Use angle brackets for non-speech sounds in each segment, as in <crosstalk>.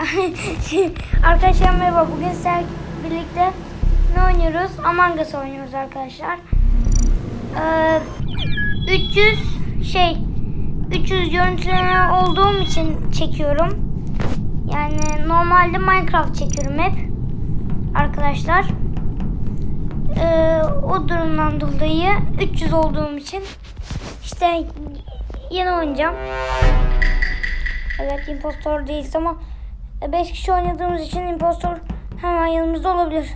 <laughs> arkadaşlar merhaba. Bugün sizlerle birlikte ne oynuyoruz? Among Us oynuyoruz arkadaşlar. Ee, 300 şey 300 görüntüleme olduğum için çekiyorum. Yani normalde Minecraft çekiyorum hep. Arkadaşlar. Ee, o durumdan dolayı 300 olduğum için işte yeni oynayacağım. Evet impostor değiliz ama 5 kişi oynadığımız için impostor hemen yanımızda olabilir.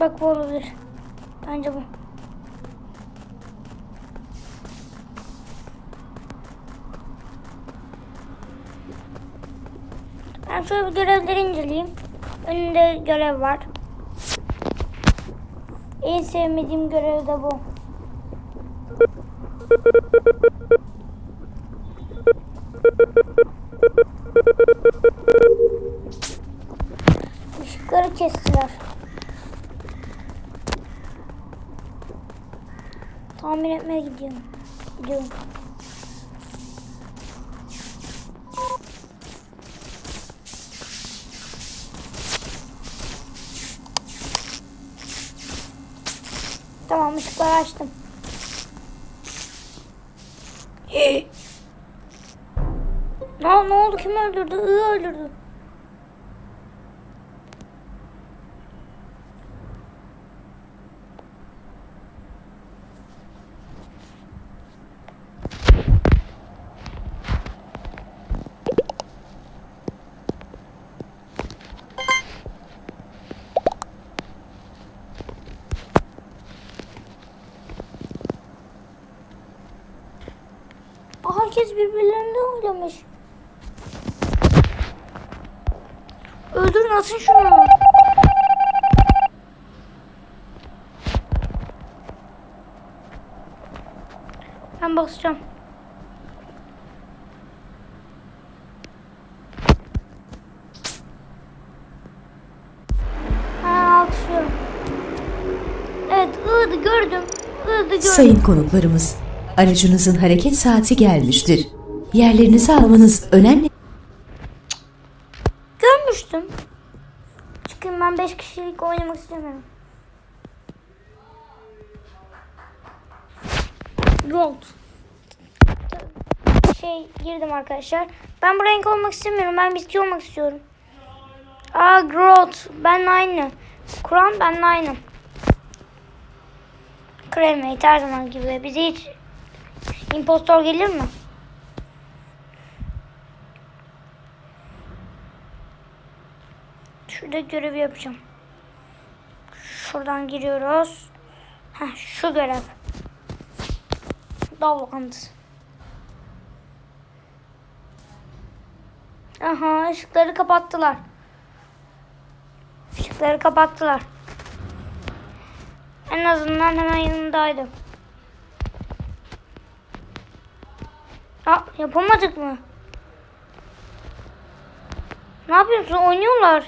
Bak bu olabilir. Bence bu. Ben şöyle bir görevleri inceleyeyim. Önünde görev var. En sevmediğim görev de bu. Işıkları kestiler. Tamir etmeye gidiyorum. Gidiyorum. Işıkları açtım. ne, ne oldu? Kim öldürdü? I öldürdü. Aa, Herkes oynamış. Öldürün atın şunu. Ben basacağım. Sayın konuklarımız, aracınızın hareket saati gelmiştir. Yerlerinizi almanız önemli. Görmüştüm. Çıkayım ben 5 kişilik oynamak istemiyorum. Gold. Şey girdim arkadaşlar. Ben bu renk olmak istemiyorum. Ben bitki olmak istiyorum. Aa Groot. Ben aynı. Kur'an ben aynı. Cremate her zaman gibi. Bize hiç impostor gelir mi? Şurada görevi yapacağım. Şuradan giriyoruz. Heh, şu görev. Davlandı. Aha ışıkları kapattılar. Işıkları kapattılar. En azından hemen yanındaydım. Aa, yapamadık mı? Ne yapıyorsun? Oynuyorlar.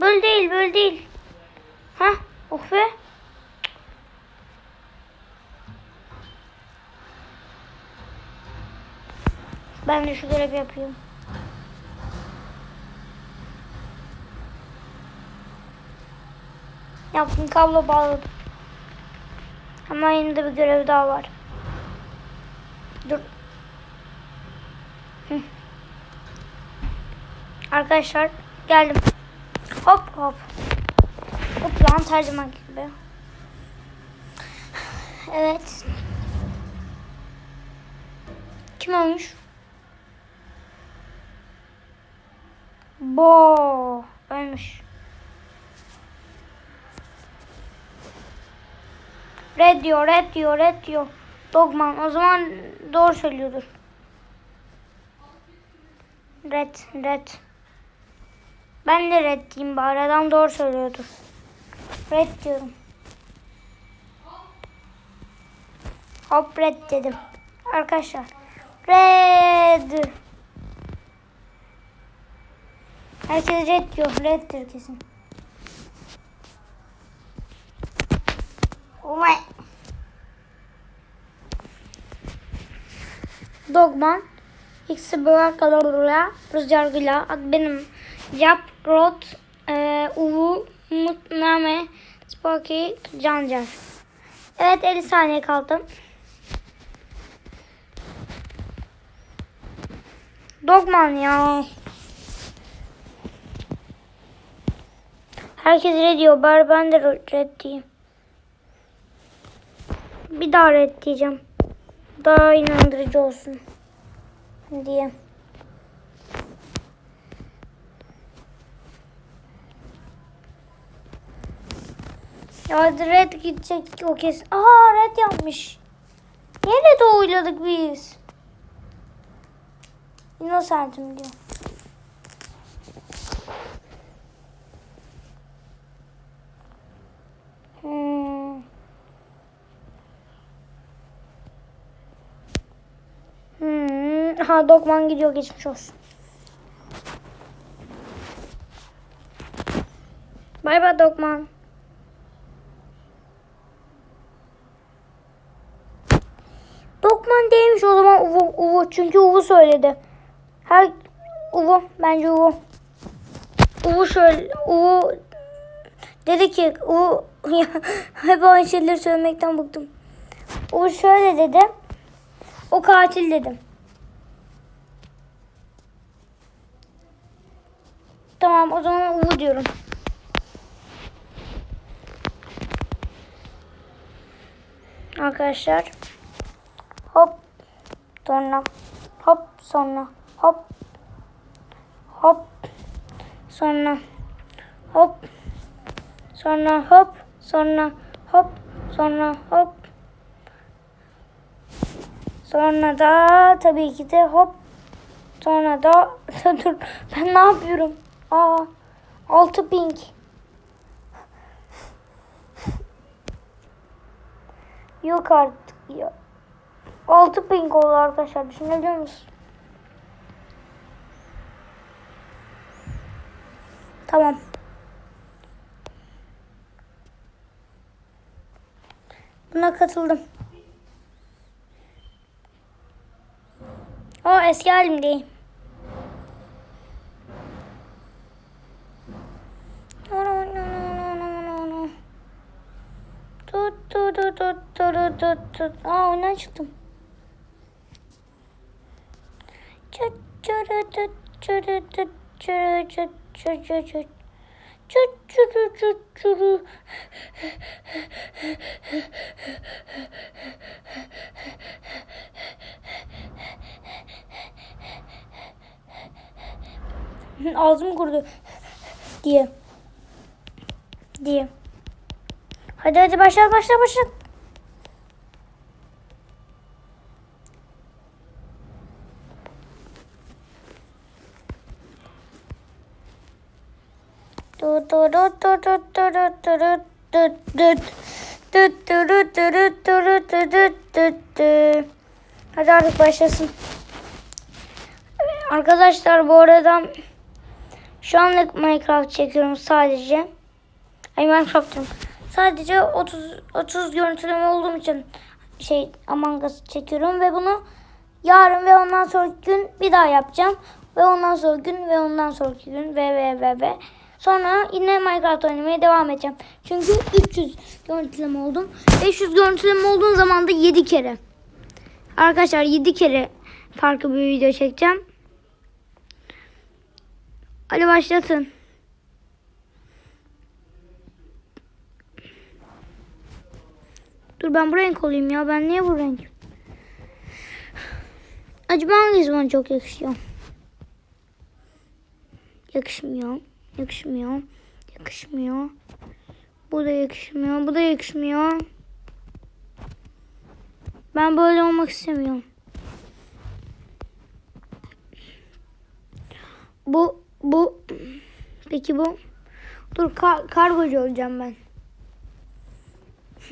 Böyle değil, böyle değil. Ha? Oh be. Ben de şu görevi yapayım. Yaptım kablo bağladım. Ama yine bir görev daha var. Dur. Arkadaşlar geldim. Hop hop. Hop lan tercüman gibi. Evet. Kim ölmüş? Bo ölmüş. Red diyor, red diyor, red diyor. Dogman o zaman doğru söylüyordur. Red, red. Ben de red diyeyim bari adam doğru söylüyordur. Red diyorum. Hop red dedim. Arkadaşlar. Red. Herkes red diyor. Reddir kesin. Vay. Dogman. İkisi böyle kadar rüzgarıyla benim Yap, Rot, e, Uvu, Mut, Name, Sparky, Cancar. Evet 50 saniye kaldı. Dogman ya. Herkes red diyor. Bari ben de red diyeyim. Bir daha red diyeceğim. Daha inandırıcı olsun. Diye. Ya red gidecek o kesin. Aha red yapmış. Niye red oyladık biz? Innocentim diyor. Hmm. Hmm. Ha Dokman gidiyor geçmiş olsun. Bay bay Dokman. Dokman değilmiş o zaman Uvu, Uvu. Çünkü Uvu söyledi. Her Uvu bence Uvu. Uvu şöyle Uvu dedi ki Uvu <laughs> hep aynı şeyleri söylemekten bıktım. Uvu şöyle dedi. O katil dedim. Tamam o zaman Uvu diyorum. Arkadaşlar. Sonra. Hop. Sonra. Hop. Hop. Sonra. Hop. Sonra hop. Sonra hop. Sonra hop. Sonra da tabii ki de hop. Sonra da <laughs> dur ben ne yapıyorum? Aa. Altı pink. Yok artık ya. Altı pink oldu arkadaşlar. Düşünebiliyor musun? Tamam. Buna katıldım. O eski halim değil. Tut tut tut tut tut tut. Aa oyundan çıktım. Çıt Ağzım kurdu diye diye. Hadi hadi başla başla başla. Hadi artık başlasın. Arkadaşlar bu arada şu anlık Minecraft çekiyorum sadece. Ay Minecraft. Sadece 30 30 görüntüleme olduğum için şey Among Us çekiyorum ve bunu yarın ve ondan sonraki gün bir daha yapacağım. Ve ondan sonraki gün ve ondan sonraki gün ve ve ve ve. Sonra yine Minecraft oynamaya devam edeceğim. Çünkü 300 görüntüleme oldum. 500 görüntüleme olduğun zaman da 7 kere. Arkadaşlar 7 kere farklı bir video çekeceğim. Hadi başlasın. Dur ben bu renk olayım ya. Ben niye bu renk? Acaba hangisi bana çok yakışıyor? Yakışmıyor. Yakışmıyor. Yakışmıyor. Bu da yakışmıyor. Bu da yakışmıyor. Ben böyle olmak istemiyorum. Bu bu peki bu dur kar, kargocu olacağım ben.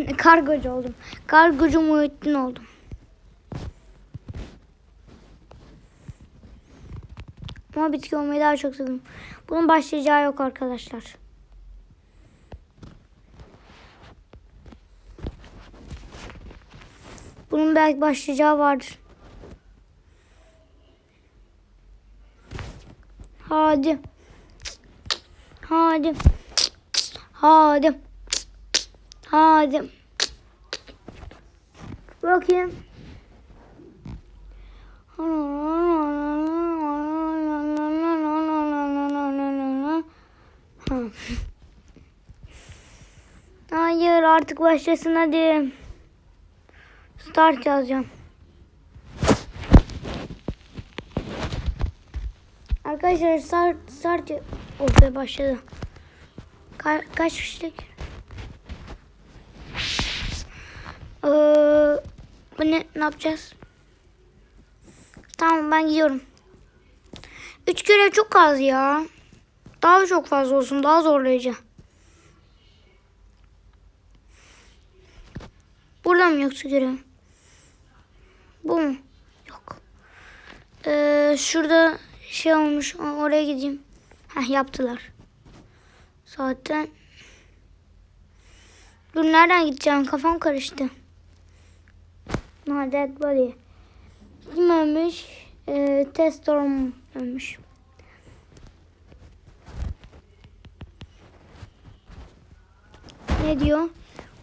<laughs> kargocu oldum. Kargocu Muhittin oldum. Ama bitki olmayı daha çok sevdim. Bunun başlayacağı yok arkadaşlar. Bunun belki başlayacağı vardır. Hadi. Hadi. Hadi. Hadi. Bakayım. Hayır artık başlasın hadi. Start yazacağım. Arkadaşlar start start be başladı. Ka kaç kişilik? Ee, bu ne ne yapacağız? Tamam ben gidiyorum. Üç görev çok az ya. Daha çok fazla olsun daha zorlayıcı. Burada mı yoksa görev? Bu mu? Yok. Ee, şurada şey olmuş. Oraya gideyim. Heh yaptılar. Zaten. Dur nereden gideceğim? Kafam karıştı. Nadet Body. Kim ölmüş? Ee, Testorm ölmüş. Ne diyor?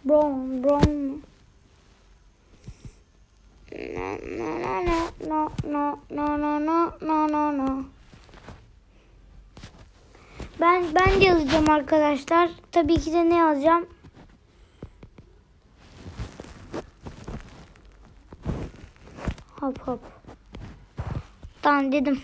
Brown, brown. No, no, no, no, no, no, no, no, no, no, no. Ben ben yazacağım arkadaşlar. Tabii ki de ne yazacağım? Hop hop. Tamam dedim.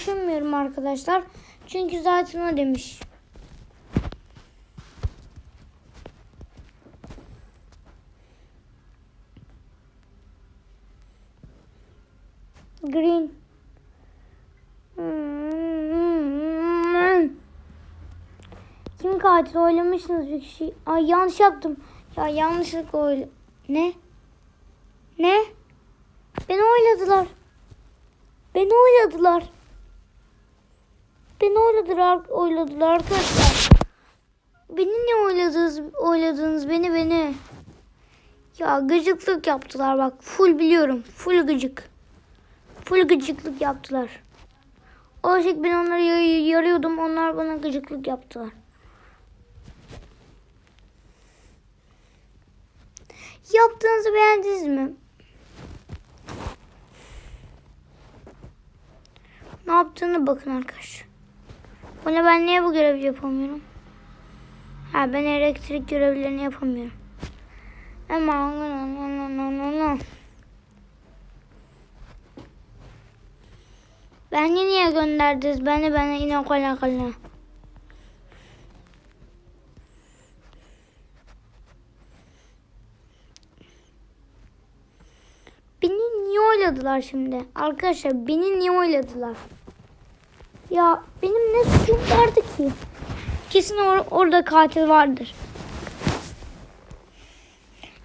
Düşünmüyorum arkadaşlar. Çünkü zaten o demiş. Green. Kim katil oylamışsınız bir kişi. Ay yanlış yaptım. Ya yanlışlıkla oyla... Ne? Ne? Beni oyladılar. Beni oyladılar. Oyladılar, oyladılar arkadaşlar. Beni niye oyladınız, oyladınız beni beni? Ya gıcıklık yaptılar bak. Full biliyorum. Full gıcık. Full gıcıklık yaptılar. O şey ben onları yarıyordum. Onlar bana gıcıklık yaptılar. Yaptığınızı beğendiniz mi? Ne yaptığını bakın arkadaşlar. Bana ben niye bu görevi yapamıyorum? Ha ben elektrik görevlerini yapamıyorum. Ama. Beni niye gönderdiniz? Beni bana yine kola kola. Beni niye oyladılar şimdi? Arkadaşlar beni niye oyladılar? Ya benim ne suçum vardı ki? Kesin or- orada katil vardır.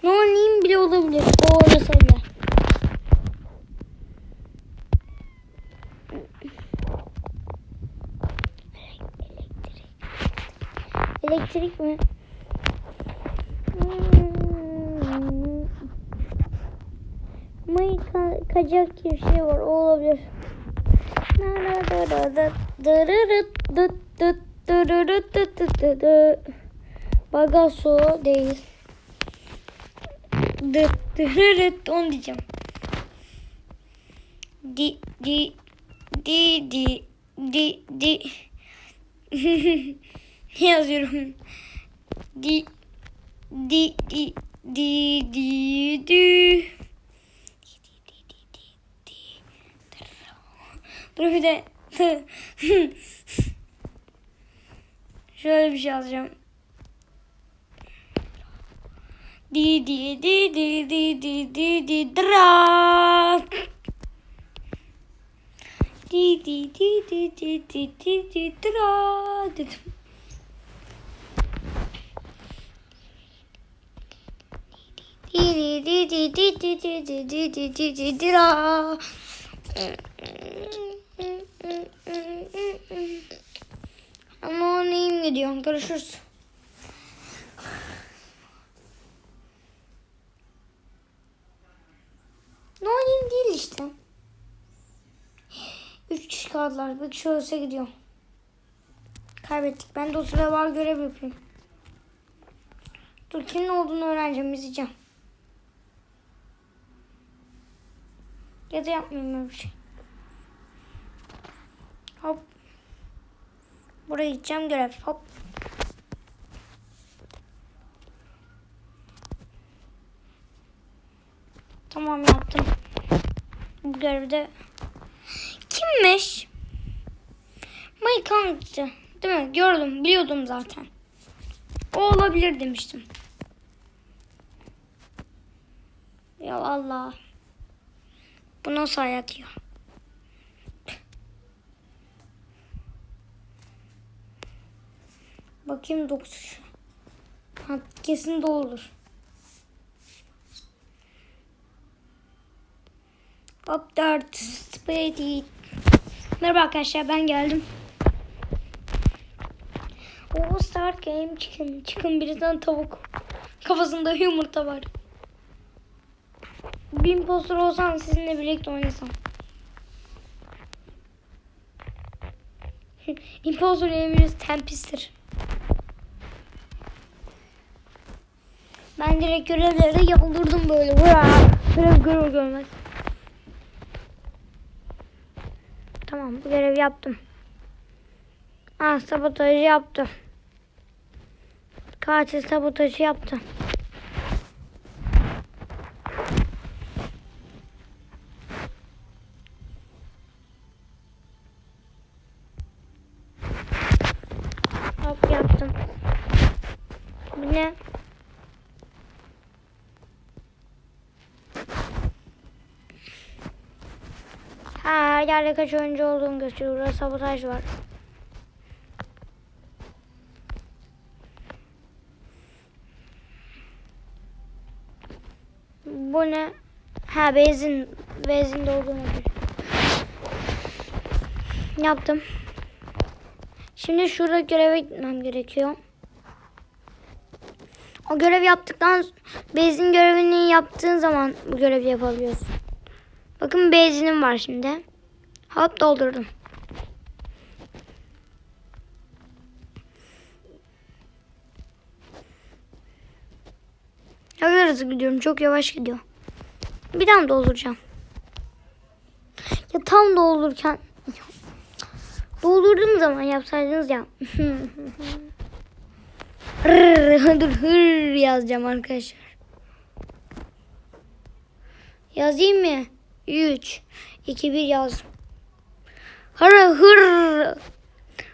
Nonim bile olabilir. O oylasaydılar. Elektrik mi? Hmm. May ka- kacak gibi bir şey var. O olabilir. Bagaso değil. Dırırıt onu diyeceğim. Di di di di di di <laughs> yazıyorum. Di di di di di di De şöyle bir şey yazacağım. Di di di di di di di di dra. Di di di di di di di di dra dedim. Di di di di di di di di di di di di. Ama neyim gidiyor. Görüşürüz. Ne oynayayım değil işte. Üç kişi kaldılar. Bir kişi ölse gidiyor. Kaybettik. Ben de o sırada var görev yapayım. Dur kimin olduğunu öğreneceğim. izleyeceğim. Ya da yapmayayım öyle bir şey. Buraya gideceğim görev. Hop. Tamam yaptım. Bu görevde kimmiş? Maykancı. Değil mi? Gördüm. Biliyordum zaten. O olabilir demiştim. Ya Allah. Bu nasıl hayat ya? Bakayım dokusu şu. Ha, kesin doğrudur. Hop dört. Spaghetti. Merhaba arkadaşlar ben geldim. Oo start game çıkın. Çıkın bir tane tavuk. Kafasında yumurta var. Bir impostor olsam sizinle birlikte oynasam. <laughs> impostor emiriz tempistir. Ben direkt görevleri yaldırdım böyle. Hurra! Görev görür görmez. Tamam bu görevi yaptım. Ah sabotajı yaptım. Katil sabotajı yaptım. Hop yaptım. Bu ne? Yerde kaç oyuncu olduğunu gösteriyor. Burada sabotaj var. Bu ne? Ha benzin. Benzin gösteriyor. Yaptım. Şimdi şurada göreve gitmem gerekiyor. O görev yaptıktan benzin görevini yaptığın zaman bu görevi yapabiliyorsun. Bakın benzinim var şimdi. Hop doldurdum. Ya hızlı gidiyorum. Çok yavaş gidiyor. Bir daha dolduracağım? Ya tam doldururken <laughs> doldurduğum zaman yapsaydınız ya. Hırr, <laughs> dur hır yazacağım arkadaşlar. Yazayım mı? 3, 2, 1 yazdım. Hır hır.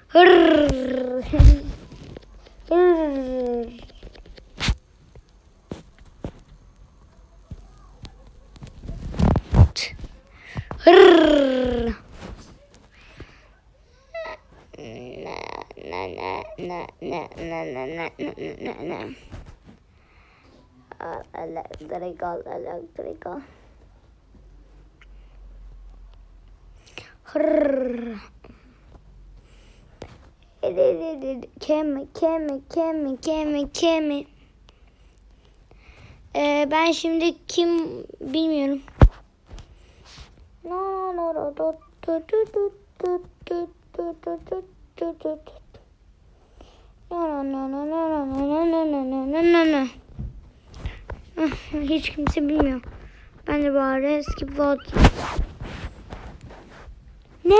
Hır. Hır. Hır. Na na na na na na na na na na na. Electrical, electrical. Kemi, kemi, kemi, kemi, kemi. Ee, ben şimdi kim bilmiyorum. No, no, no, do, do, do, do, do, do, do, do, do. Ah, Hiç kimse bilmiyor. Ben de bari skip vote. Ne?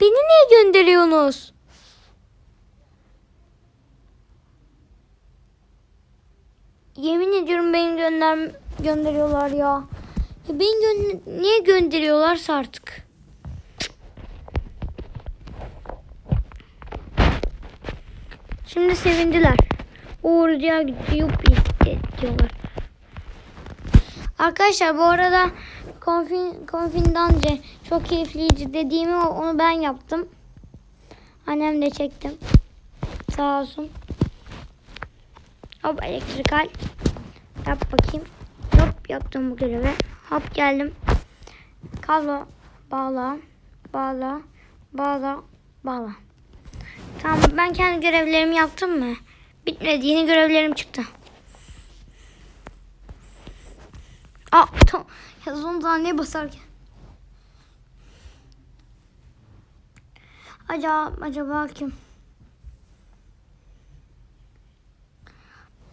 Beni niye gönderiyorsunuz? Yemin ediyorum beni gönder gönderiyorlar ya. ya beni gö- niye gönderiyorlarsa artık. Şimdi sevindiler. Uğurcuya gitti yuppi diyorlar. Arkadaşlar bu arada konfin, konfindanca çok keyifliydi dediğimi onu ben yaptım. Annem de çektim. Sağ olsun. Hop elektrikal. Yap bakayım. Hop yaptım bu görevi. Hop geldim. Kablo bağla, bağla, bağla, bağla. Tamam ben kendi görevlerimi yaptım mı? Bitmedi. Yeni görevlerim çıktı. Aa tamam. Ya son zaneye basarken. Acaba, acaba kim?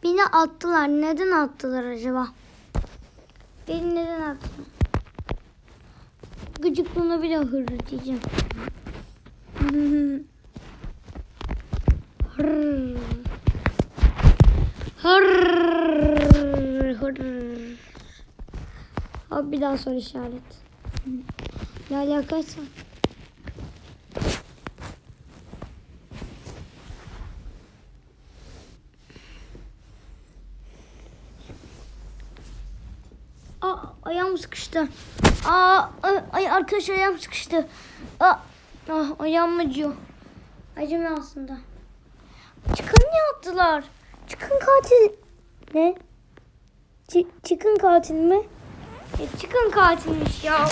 Beni attılar. Neden attılar acaba? Beni neden attılar? Gıcıklığına bile hırr diyeceğim. <laughs> Hırr. Hırr. Hırr. Abi bir daha sor işaret. Ne alakaysa. Aa, ayağım sıkıştı. Aa, ay, arkadaş ayağım sıkıştı. Aa, ah, ayağım acıyor. Acımıyor aslında. Çıkın ne yaptılar? Çıkın katil. Ne? Çı- çıkın katil mi? E, çıkın katilmiş ya.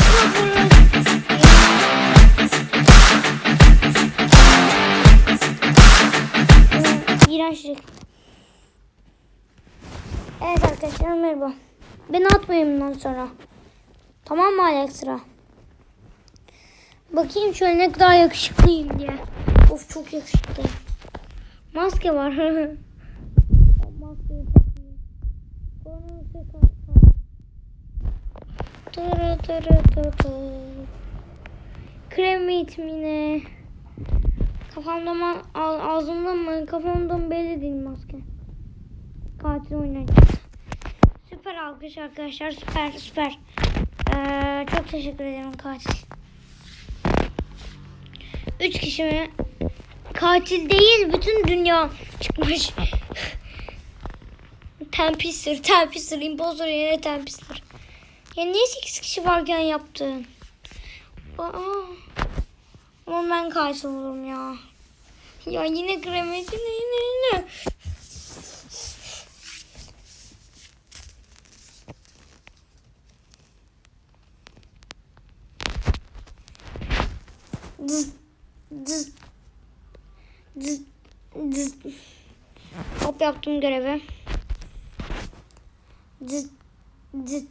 İğrençlik. Evet arkadaşlar merhaba. Beni atmayın bundan sonra. Tamam mı Alexra? Bakayım şöyle ne kadar yakışıklıyım diye. Of çok yakışıklıyım. Maske var. <laughs> Krem vitamini. Kafamda mı, ağ- ağzımda mı, kafamda mı belli değil maske. Katil oynayacağız. Süper alkış arkadaşlar. Süper süper. Ee, çok teşekkür ederim katil. Üç kişi mi? Katil değil bütün dünya çıkmış. <laughs> Tempistir, tempistir, impostor yine tempistir. Ya niye 8 kişi varken yaptın? Aa, ama ben katil olurum ya. Ya yine kremeti yine yine. Dız, dız, dız, dız. Hop yaptım görevi. Dız, dız,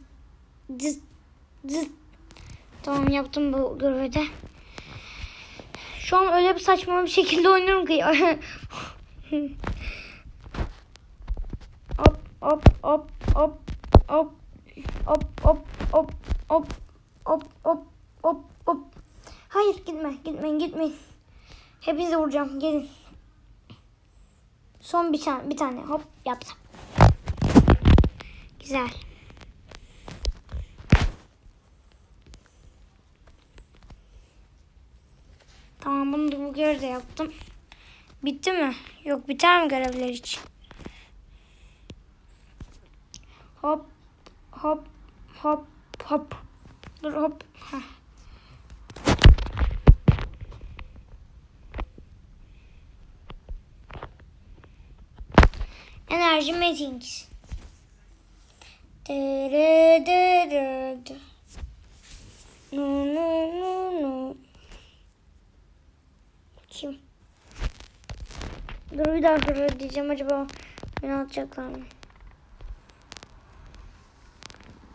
dız, dız. Tamam yaptım bu görevi de. Şu an öyle bir saçma bir şekilde oynuyorum ki. hop hop hop hop hop hop hop hop hop hop hop hop hop. Hayır gitme gitmeyin gitmeyin. Hepinizi vuracağım gelin. Son bir tane bir tane hop yaptım. Güzel. Tamam bunu da bu görevi de yaptım. Bitti mi? Yok biter mi görevler hiç? Hop hop hop hop. Dur hop. Heh. Enerji meetings. Dırı dırı dı. Nu nu nu nu. Kim? Dur bir dakika diyeceğim acaba beni atacaklar mı?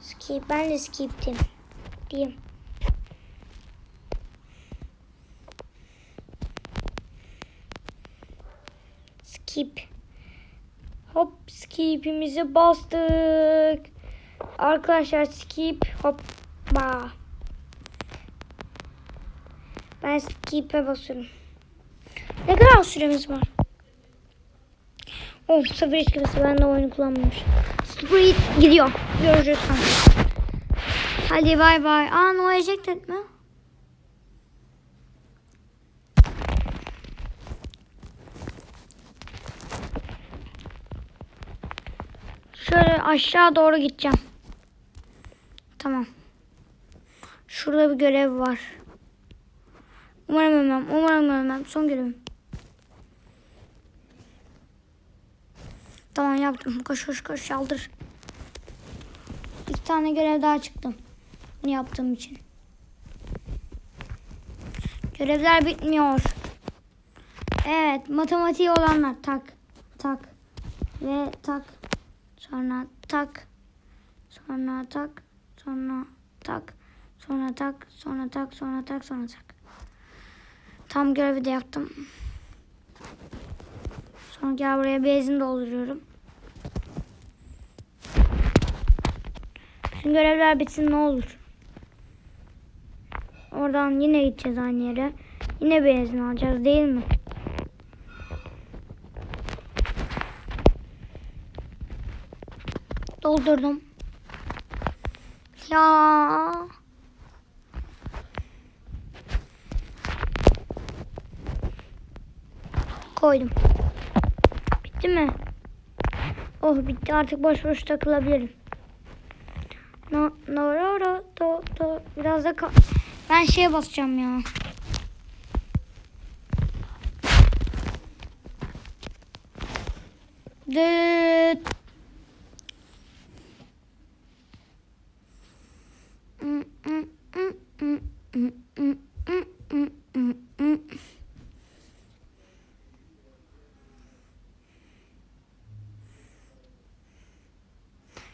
Skip ben de skiptim. Diyeyim. Skip. Hop skipimizi bastık. Arkadaşlar skip hoppa. Ben skip'e basıyorum. Ne kadar süremiz var? Oh sıfır hiç kimse ben de oyunu kullanmamış. Sıfır gidiyor. Görüşürüz. Hadi bay bay. Aa no ejected mi? Şöyle aşağı doğru gideceğim. Tamam. Şurada bir görev var. Umarım ölmem. Umarım ölmem. Son görevim. Tamam yaptım. Koş koş koş saldır. tane görev daha çıktım. Bunu yaptığım için. Görevler bitmiyor. Evet, matematiği olanlar tak, tak ve tak. Sonra tak. Sonra tak, sonra tak. Sonra tak, sonra tak, sonra tak, sonra tak. Tam görevi de yaptım. Sonra gel buraya benzin dolduruyorum. Bütün görevler bitsin ne olur. Oradan yine gideceğiz aynı yere. Yine benzin alacağız değil mi? Doldurdum. Ya. Koydum. Bitti mi? Oh bitti artık boş boş takılabilirim. Doğru doğru do, do. biraz da ben şeye basacağım ya. Düt.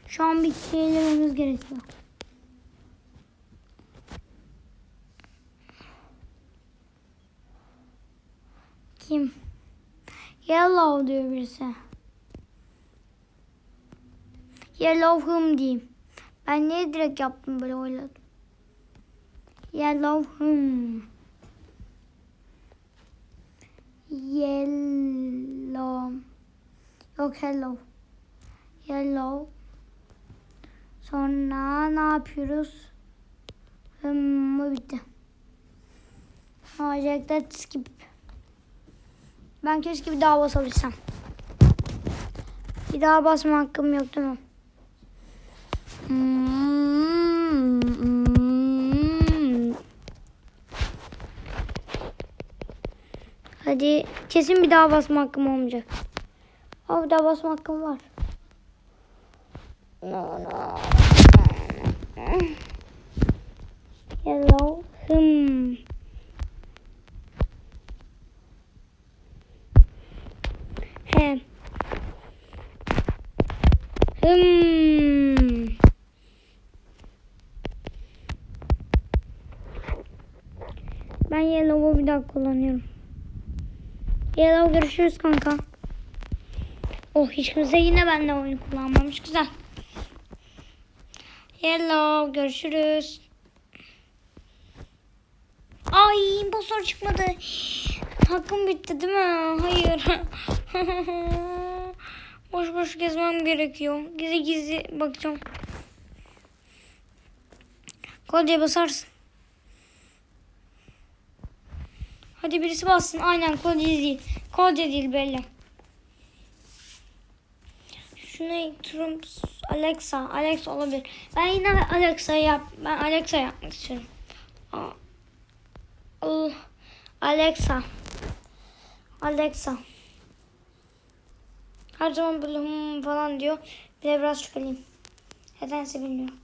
Şu an bir şeylememiz gerekiyor. Yellow diyor birisi. Yellow hım diyeyim. Ben niye direkt yaptım böyle oyladım. Yellow hım. Yellow. Yok hello. Yellow. Sonra ne yapıyoruz? Hım bitti. Olacak skip. Ben keşke bir daha basabilsem. Bir daha basma hakkım yok değil mi? Hadi kesin bir daha basma hakkım olmayacak. Aa, bir daha basma hakkım var. No, no. Hello. Hmm. Hmm. Ben Yellow'u bir daha kullanıyorum. Yellow görüşürüz kanka. Oh hiç kimse yine benimle oyun kullanmamış. Güzel. Yellow görüşürüz. Ay soru çıkmadı. Hakkım bitti değil mi? Hayır. <laughs> <laughs> boş boş gezmem gerekiyor. Gizli gizli bakacağım. Kolyeye basarsın. Hadi birisi bassın. Aynen kolye değil. Kolye değil belli. Şu ne? Trump, Alexa. Alexa olabilir. Ben yine Alexa yap. Ben Alexa yapmak istiyorum. Alexa. Alexa. Her zaman böyle hmm falan diyor. Bir de biraz şüpheliyim. Nedense bilmiyorum.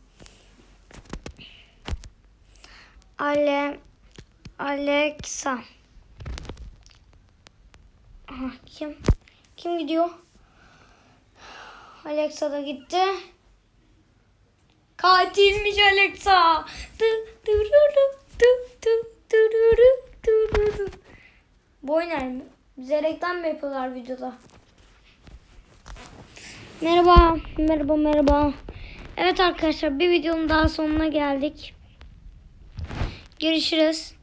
Ale Alexa. Aha, kim? Kim gidiyor? Alexa da gitti. Katilmiş Alexa. Bu oynar mı? Bize reklam yapıyorlar videoda? Merhaba, merhaba, merhaba. Evet arkadaşlar bir videonun daha sonuna geldik. Görüşürüz.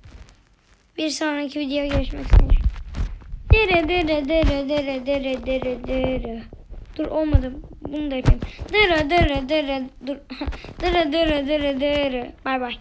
Bir sonraki videoya görüşmek üzere. Dere dere dere dere dere dere dere. Dur olmadı. Bunu da yapayım. Dere dere dere dur. <laughs> dere dere dere dere. Bay bay.